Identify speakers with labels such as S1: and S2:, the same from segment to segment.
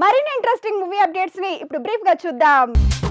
S1: మరిన్ని interesting movie అప్డేట్స్ని ఇప్పుడు బ్రీఫ్గా చూద్దాం.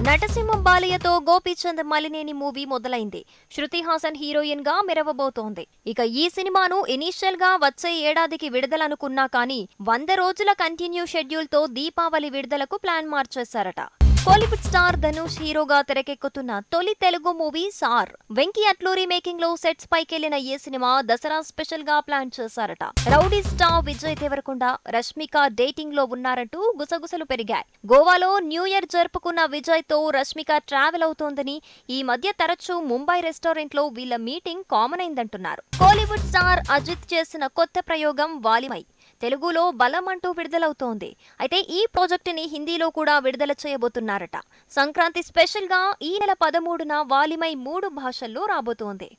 S2: నటసింహం బాలయ్యతో గోపీచంద్ మలినేని మూవీ మొదలైంది. శృతి హాసన్ హీరోయిన్గా మెరవబోతోంది. ఇక ఈ సినిమాను ఇనీషియల్గా వచ్చే ఏడాదికి విడుదలనుకున్నా కానీ వంద రోజుల కంటిన్యూ షెడ్యూల్తో దీపావళి విడుదలకు ప్లాన్ మార్చేశారట. కోలీవుడ్ స్టార్ ధనుష్ హీరోగా తెరకెక్కుతున్న తొలి తెలుగు మూవీ సార్. వెంకీ అట్లూరి మేకింగ్లో సెట్స్ పైకెళ్ళిన ఈ సినిమా దసరా స్పెషల్గా ప్లాన్ చేశారట. రౌడీ స్టార్ విజయ్ దేవరకొండ రష్మిక డేటింగ్లో ఉన్నారంటూ గుసగుసలు పెరిగాయి. గోవాలో న్యూ ఇయర్ జరుపుకున్న విజయ్తో రష్మిక ట్రావెల్ అవుతోందని ఈ మధ్య తరచూ ముంబై రెస్టారెంట్లో వీళ్ళ మీటింగ్ కామన్ అయిందంటున్నారు. కోలీవుడ్ స్టార్ అజిత్ చేసిన కొత్త ప్రయోగం వాలిమై. తెలుగులో బలం అంటూ విడుదలవుతోంది. అయితే ఈ ప్రాజెక్టుని హిందీలో కూడా విడుదల చేయబోతున్నారట. సంక్రాంతి స్పెషల్గా ఈ నెల పదమూడున వాలిమై మూడు భాషల్లో రాబోతోంది.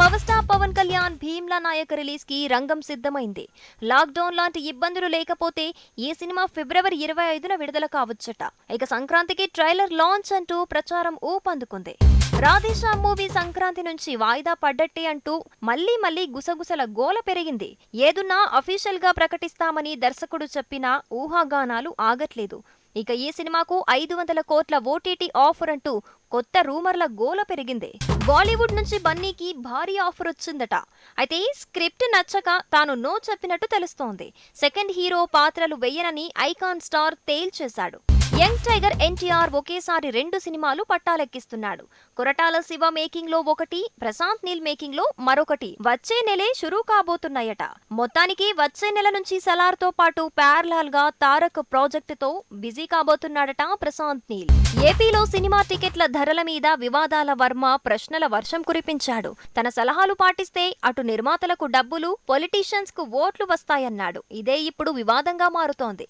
S2: పవర్ స్టార్ పవన్ కళ్యాణ్ భీమ్లా నాయక్ రిలీజ్కి రంగం సిద్ధమైంది. లాక్డౌన్ లాంటి ఇబ్బందులు లేకపోతే ఈ సినిమా ఫిబ్రవరి ఇరవై ఐదున విడుదల కావచ్చట. ఇక సంక్రాంతికి ట్రైలర్ లాంచ్ అంటూ ప్రచారం ఊపందుకుంది. రాధేశ్యామ్ మూవీ సంక్రాంతి నుంచి వాయిదా పడ్డట్టే అంటూ మళ్ళీ మళ్ళీ గుసగుసల గోల పెరిగింది. ఏదున్నా అఫీషియల్గా ప్రకటిస్తామని దర్శకుడు చెప్పినా ఊహాగానాలు ఆగట్లేదు. ఇక ఈ సినిమాకు ఐదు వందల కోట్ల ఓటీటీ ఆఫర్ అంటూ కొత్త రూమర్ల గోల పెరిగింది. బాలీవుడ్ నుంచి బన్నీకి భారీ ఆఫర్ వచ్చిందట. అయితే ఈ స్క్రిప్ట్ నచ్చక తాను నో చెప్పినట్టు తెలుస్తోంది. సెకండ్ హీరో పాత్రలు వెయ్యనని ఐకాన్ స్టార్ తేల్చేశాడు. యంగ్ టైగర్ ఎన్టీఆర్ ఒకేసారి రెండు సినిమాలు పట్టాలెక్కిస్తున్నాడు. కొరటాల శివ మేకింగ్లో ఒకటి ప్రశాంత్ నీల్ మేకింగ్లో మరొకటి. వచ్చే నెలే షురూ కాబోతున్నాయట. మొత్తానికి వచ్చే నెల నుంచి సలార్తో పాటు ప్యారలాల్గా తారక్ ప్రాజెక్ట్తో బిజీ కాబోతున్నాడట ప్రశాంత్ నీల్. ఏపీలో సినిమా టికెట్ల ధరల మీద వివాదాల వర్మ ప్రశ్నల వర్షం కురిపించాడు. తన సలహాలు పాటిస్తే అటు నిర్మాతలకు డబ్బులు పొలిటీషియన్స్కు ఓట్లు వస్తాయన్నాడు. ఇదే ఇప్పుడు వివాదంగా మారుతోంది.